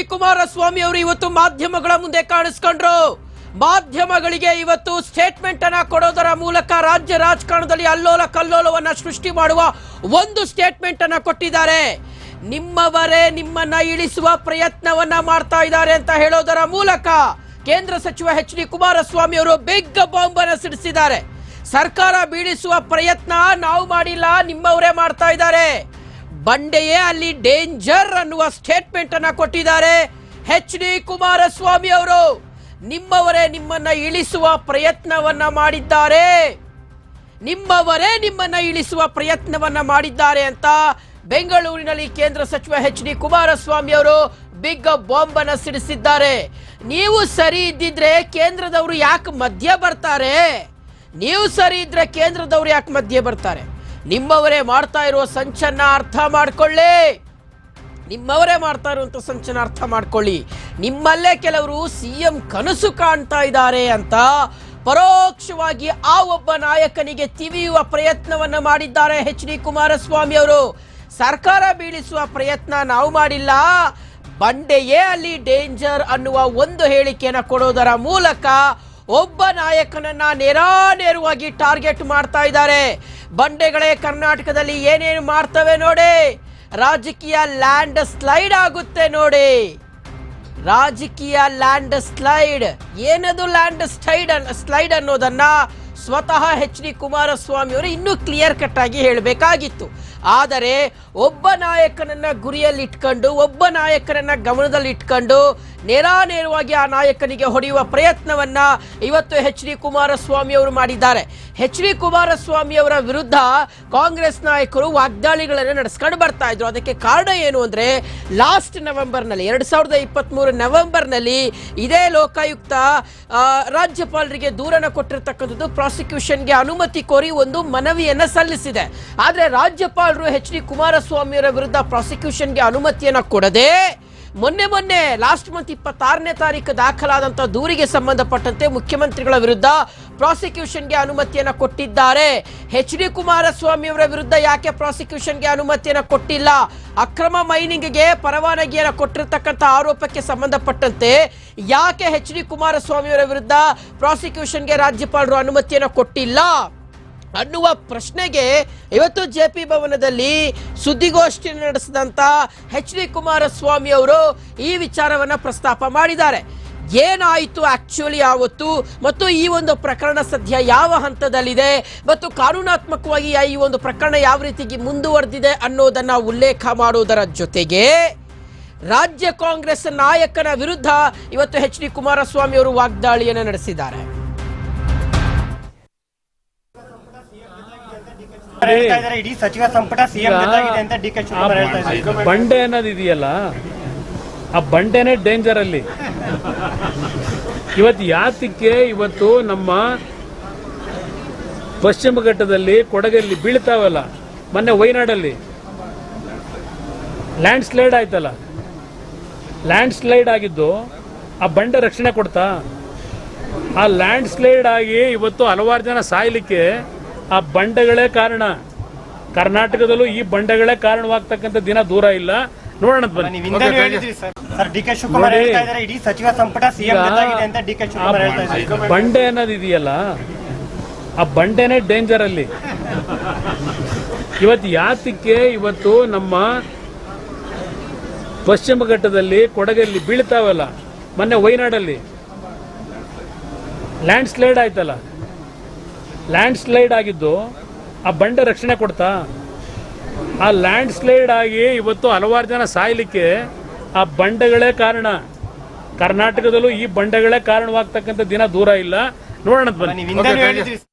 D Kumaraswamy ಅವರು ಇವತ್ತು ಮಾಧ್ಯಮಗಳ ಮುಂದೆ ಕಾಣಿಸ್ಕೊಂಡ್ರು. ಮಾಧ್ಯಮಗಳಿಗೆ ಇವತ್ತು ಸ್ಟೇಟ್ಮೆಂಟ್ ಅನ್ನ ಕೊಡೋದರ ಮೂಲಕ ರಾಜ್ಯ ರಾಜಕಾರಣದಲ್ಲಿ ಅಲ್ಲೋಲ ಕಲ್ಲೋಲವನ್ನ ಸೃಷ್ಟಿ ಮಾಡುವ ಒಂದು ಸ್ಟೇಟ್ಮೆಂಟ್ ಅನ್ನ ಕೊಟ್ಟಿದ್ದಾರೆ. ನಿಮ್ಮವರೇ ನಿಮ್ಮನ್ನ ಇಳಿಸುವ ಪ್ರಯತ್ನವನ್ನ ಮಾಡ್ತಾ ಇದ್ದಾರೆ ಅಂತ ಹೇಳೋದರ ಮೂಲಕ ಕೇಂದ್ರ ಸಚಿವ ಎಚ್ ಡಿ ಕುಮಾರಸ್ವಾಮಿ ಅವರು ಬಿಗ್ ಬಾಂಬ್ ಅನ್ನ ಸಿಡಿಸಿದ್ದಾರೆ. ಸರ್ಕಾರ ಬೀಳಿಸುವ ಪ್ರಯತ್ನ ನಾವು ಮಾಡಿಲ್ಲ, ನಿಮ್ಮವರೇ ಮಾಡ್ತಾ ಇದ್ದಾರೆ. ಬಂಡೆಯೇ ಅಲ್ಲಿ ಡೇಂಜರ್ ಅನ್ನುವ ಸ್ಟೇಟ್ಮೆಂಟ್ ಅನ್ನ ಕೊಟ್ಟಿದ್ದಾರೆ. ಎಚ್ ಡಿ ಕುಮಾರಸ್ವಾಮಿ ಅವರು, ನಿಮ್ಮವರೇ ನಿಮ್ಮನ್ನ ಇಳಿಸುವ ಪ್ರಯತ್ನವನ್ನ ಮಾಡಿದ್ದಾರೆ. ನಿಮ್ಮವರೇ ನಿಮ್ಮನ್ನ ಇಳಿಸುವ ಪ್ರಯತ್ನವನ್ನ ಮಾಡಿದ್ದಾರೆ ಅಂತ ಬೆಂಗಳೂರಿನಲ್ಲಿ ಕೇಂದ್ರ ಸಚಿವ ಎಚ್ ಡಿ ಕುಮಾರಸ್ವಾಮಿ ಅವರು ಬಿಗ್ ಬಾಂಬ್ ಅನ್ನ ಸಿಡಿಸಿದ್ದಾರೆ. ನೀವು ಸರಿ ಇದ್ದಿದ್ರೆ ಕೇಂದ್ರದವರು ಯಾಕೆ ಮಧ್ಯ ಬರ್ತಾರೆ? ನೀವು ಸರಿ ಇದ್ರೆ ಕೇಂದ್ರದವರು ಯಾಕೆ ಮಧ್ಯೆ ಬರ್ತಾರೆ? ನಿಮ್ಮವರೇ ಮಾಡ್ತಾ ಇರುವ ಸಂಚನ್ನ ಅರ್ಥ ಮಾಡ್ಕೊಳ್ಳಿ. ನಿಮ್ಮವರೇ ಮಾಡ್ತಾ ಇರುವಂತ ಸಂಚನ ಅರ್ಥ ಮಾಡ್ಕೊಳ್ಳಿ. ನಿಮ್ಮಲ್ಲೇ ಕೆಲವರು ಸಿ ಎಂ ಕನಸು ಕಾಣ್ತಾ ಇದ್ದಾರೆ ಅಂತ ಪರೋಕ್ಷವಾಗಿ ಆ ಒಬ್ಬ ನಾಯಕನಿಗೆ ತಿವಿಯುವ ಪ್ರಯತ್ನವನ್ನ ಮಾಡಿದ್ದಾರೆ ಎಚ್ ಡಿ ಕುಮಾರಸ್ವಾಮಿ ಅವರು. ಸರ್ಕಾರ ಬೀಳಿಸುವ ಪ್ರಯತ್ನ ನಾವು ಮಾಡಿಲ್ಲ. ಬಂಡೆಯೇ ಅಲ್ಲಿ ಡೇಂಜರ್ ಅನ್ನುವ ಒಂದು ಹೇಳಿಕೆಯನ್ನು ಕೊಡೋದರ ಮೂಲಕ ಒಬ್ಬ ನಾಯಕನನ್ನ ನೇರಾನೇರವಾಗಿ ಟಾರ್ಗೆಟ್ ಮಾಡ್ತಾ ಇದ್ದಾರೆ. ಬಂಡೆಗಳೇ ಕರ್ನಾಟಕದಲ್ಲಿ ಏನೇನು ಮಾಡ್ತವೆ ನೋಡಿ. ರಾಜಕೀಯ ಲ್ಯಾಂಡ್ ಸ್ಲೈಡ್ ಆಗುತ್ತೆ ನೋಡಿ. ರಾಜಕೀಯ ಲ್ಯಾಂಡ್ ಸ್ಲೈಡ್ ಏನದು ಲ್ಯಾಂಡ್ ಸ್ಲೈಡ್ ಸ್ಲೈಡ್ ಅನ್ನೋದನ್ನ ಸ್ವತಃ ಎಚ್ ಡಿ ಕುಮಾರಸ್ವಾಮಿ ಅವರು ಇನ್ನೂ ಕ್ಲಿಯರ್ ಕಟ್ ಆಗಿ ಹೇಳಬೇಕಾಗಿತ್ತು. ಆದರೆ ಒಬ್ಬ ನಾಯಕನನ್ನ ಗುರಿಯಲ್ಲಿ ಇಟ್ಕೊಂಡು ಒಬ್ಬ ನಾಯಕನನ್ನ ಗಮನದಲ್ಲಿ ಇಟ್ಕೊಂಡು ನೇರಾನೇರವಾಗಿ ಆ ನಾಯಕನಿಗೆ ಹೊಡೆಯುವ ಪ್ರಯತ್ನವನ್ನ ಇವತ್ತು ಎಚ್ ಡಿ ಕುಮಾರಸ್ವಾಮಿ ಅವರು ಮಾಡಿದ್ದಾರೆ. ಎಚ್ ಡಿ ಕುಮಾರಸ್ವಾಮಿ ಅವರ ವಿರುದ್ಧ ಕಾಂಗ್ರೆಸ್ ನಾಯಕರು ವಾಗ್ದಾಳಿಗಳನ್ನು ನಡೆಸ್ಕೊಂಡು ಬರ್ತಾ ಇದ್ರು. ಅದಕ್ಕೆ ಕಾರಣ ಏನು ಅಂದ್ರೆ, ಲಾಸ್ಟ್ ನವೆಂಬರ್ನಲ್ಲಿ, ಎರಡ್ ಸಾವಿರದ ಇಪ್ಪತ್ತ್ ಮೂರು ನವೆಂಬರ್ನಲ್ಲಿ ಇದೇ ಲೋಕಾಯುಕ್ತ ರಾಜ್ಯಪಾಲರಿಗೆ ದೂರನ ಕೊಟ್ಟಿರ್ತಕ್ಕಂಥದ್ದು ಪ್ರಾಸಿಕ್ಯೂಷನ್ಗೆ ಅನುಮತಿ ಕೋರಿ ಒಂದು ಮನವಿಯನ್ನು ಸಲ್ಲಿಸಿದೆ. ಆದರೆ ರಾಜ್ಯಪಾಲರು ಎಚ್ ಡಿ ಕುಮಾರಸ್ವಾಮಿಯವರ ವಿರುದ್ಧ ಪ್ರಾಸಿಕ್ಯೂಷನ್ಗೆ ಅನುಮತಿಯನ್ನ ಕೊಡದೆ ಮೊನ್ನೆ ಮೊನ್ನೆ ಲಾಸ್ಟ್ ಮಂತ್ ಇಪ್ಪತ್ತಾರನೇ ತಾರೀಕು ದಾಖಲಾದಂತಹ ದೂರಿಗೆ ಸಂಬಂಧಪಟ್ಟಂತೆ ಮುಖ್ಯಮಂತ್ರಿಗಳ ವಿರುದ್ಧ ಪ್ರಾಸಿಕ್ಯೂಷನ್ಗೆ ಅನುಮತಿಯನ್ನು ಕೊಟ್ಟಿದ್ದಾರೆ. ಎಚ್ ಡಿ ಕುಮಾರಸ್ವಾಮಿ ಅವರ ವಿರುದ್ಧ ಯಾಕೆ ಪ್ರಾಸಿಕ್ಯೂಷನ್ಗೆ ಅನುಮತಿಯನ್ನು ಕೊಟ್ಟಿಲ್ಲ? ಅಕ್ರಮ ಮೈನಿಂಗ್ಗೆ ಪರವಾನಗಿಯನ್ನು ಕೊಟ್ಟಿರ್ತಕ್ಕಂಥ ಆರೋಪಕ್ಕೆ ಸಂಬಂಧಪಟ್ಟಂತೆ ಯಾಕೆ ಎಚ್ ಡಿ ಕುಮಾರಸ್ವಾಮಿ ಅವರ ವಿರುದ್ಧ ಪ್ರಾಸಿಕ್ಯೂಷನ್ಗೆ ರಾಜ್ಯಪಾಲರು ಅನುಮತಿಯನ್ನು ಕೊಟ್ಟಿಲ್ಲ? ಅನ್ನುವ ಪ್ರಶ್ನೆಗೆ ಇವತ್ತು ಜೆ ಪಿ ಭವನದಲ್ಲಿ ಸುದ್ದಿಗೋಷ್ಠಿ ನಡೆಸಿದಂತ ಎಚ್ ಡಿ ಕುಮಾರಸ್ವಾಮಿ ಅವರು ಈ ವಿಚಾರವನ್ನ ಪ್ರಸ್ತಾಪ ಮಾಡಿದ್ದಾರೆ. ಏನಾಯಿತು ಆಕ್ಚುಲಿ ಆವತ್ತು ಮತ್ತು ಈ ಒಂದು ಪ್ರಕರಣ ಸದ್ಯ ಯಾವ ಹಂತದಲ್ಲಿದೆ ಮತ್ತು ಕಾನೂನಾತ್ಮಕವಾಗಿ ಈ ಒಂದು ಪ್ರಕರಣ ಯಾವ ರೀತಿಗೆ ಮುಂದುವರೆದಿದೆ ಅನ್ನೋದನ್ನ ಉಲ್ಲೇಖ ಮಾಡೋದರ ಜೊತೆಗೆ ರಾಜ್ಯ ಕಾಂಗ್ರೆಸ್ ನಾಯಕನ ವಿರುದ್ಧ ಇವತ್ತು ಎಚ್ ಡಿ ಕುಮಾರಸ್ವಾಮಿ ಅವರು ವಾಗ್ದಾಳಿಯನ್ನು ನಡೆಸಿದ್ದಾರೆ. ಇಡೀ ಸಚಿವ ಸಂಪುಟ ಸಿಎಂ ಜೊತೆಗಿದೆ ಅಂತ ಡಿ ಕೆ ಶಿವಕುಮಾರ್ ಹೇಳ್ತಾ ಇದ್ದಾರೆ. ಬಂಡೆ ಅನ್ನೋದು ಇದೆಯಲ್ಲ ಆ ಬಂಡೆನೇ ಡೇಂಜರ್ ಅಲ್ಲಿ. ಇವತ್ತು ಯಾತಕ್ಕೆ ಇವತ್ತು ನಮ್ಮ ಪಶ್ಚಿಮ ಘಟ್ಟದಲ್ಲಿ ಕೊಡಗಲ್ಲಿ ಬೀಳ್ತಾವಲ್ಲ ಮೊನ್ನೆ ವೈನಾಡಲ್ಲಿ. ಲ್ಯಾಂಡ್ ಸ್ಲೈಡ್ ಆಯ್ತಲ್ಲ. ಲ್ಯಾಂಡ್ ಸ್ಲೈಡ್ ಆಗಿದ್ದು ಆ ಬಂಡೆ ರಕ್ಷಣೆ ಕೊಡ್ತಾ. ಆ ಲ್ಯಾಂಡ್ ಸ್ಲೈಡ್ ಆಗಿ ಇವತ್ತು ಹಲವಾರು ಜನ ಸಾಯ್ಲಿಕ್ಕೆ ಆ ಬಂಡೆಗಳೇ ಕಾರಣ. ಕರ್ನಾಟಕದಲ್ಲೂ ಈ ಬಂಡೆಗಳೇ ಕಾರಣವಾಗ್ತಕ್ಕಂಥ ದಿನ ದೂರ ಇಲ್ಲ. ನೋಡೋಣ ಬನ್ನಿ. ನೀವು ಹಿಂದೆ ಹೇಳಿದ್ರಿ sir? Sir D K Shivakumar ಹೇಳ್ತಾ ಇದ್ದಾರೆ ಇಡೀ ಸಚಿವ ಸಂಪುಟ ಸಿಎಂ ಈಗ ಅಂತ ಡಿ ಕೆ ಶಿವಕುಮಾರ್ ಹೇಳ್ತಾ ಇದ್ದಾರೆ. ಬಂಡೆ ಅನ್ನೋದು ಇದೆಯಲ್ಲ? ಆ ಬಂಡೆನೇ ಡೇಂಜರ್ ಅಲ್ಲಿ. ಇವತ್ತು ಯಾತಕ್ಕೆ ಇವತ್ತು ನಮ್ಮ ಪಶ್ಚಿಮ ಘಟ್ಟದಲ್ಲಿ ಕೊಡಗಲ್ಲಿ ಬೀಳ್ತಾವಲ್ಲ ಮೊನ್ನೆ ವಯನಾಡಲ್ಲಿ ಲ್ಯಾಂಡ್ ಸ್ಲೈಡ್ ಆಯ್ತಲ್ಲ. ಲ್ಯಾಂಡ್ ಸ್ಲೈಡ್ ಆಗಿದ್ದು ಆ ಬಂಡೆ ರಕ್ಷಣೆ ಕೊಡ್ತಾ? ಆ ಲ್ಯಾಂಡ್ ಸ್ಲೈಡ್ ಆಗಿ ಇವತ್ತು ಹಲವಾರು ಜನ ಸಾಯ್ಲಿಕ್ಕೆ ಆ ಬಂಡೆಗಳೇ ಕಾರಣ. ಕರ್ನಾಟಕದಲ್ಲೂ ಈ ಬಂಡೆಗಳೇ ಕಾರಣವಾಗ್ತಕ್ಕಂಥ ದಿನ ದೂರ ಇಲ್ಲ. ನೋಡೋಣ ಬನ್ನಿ.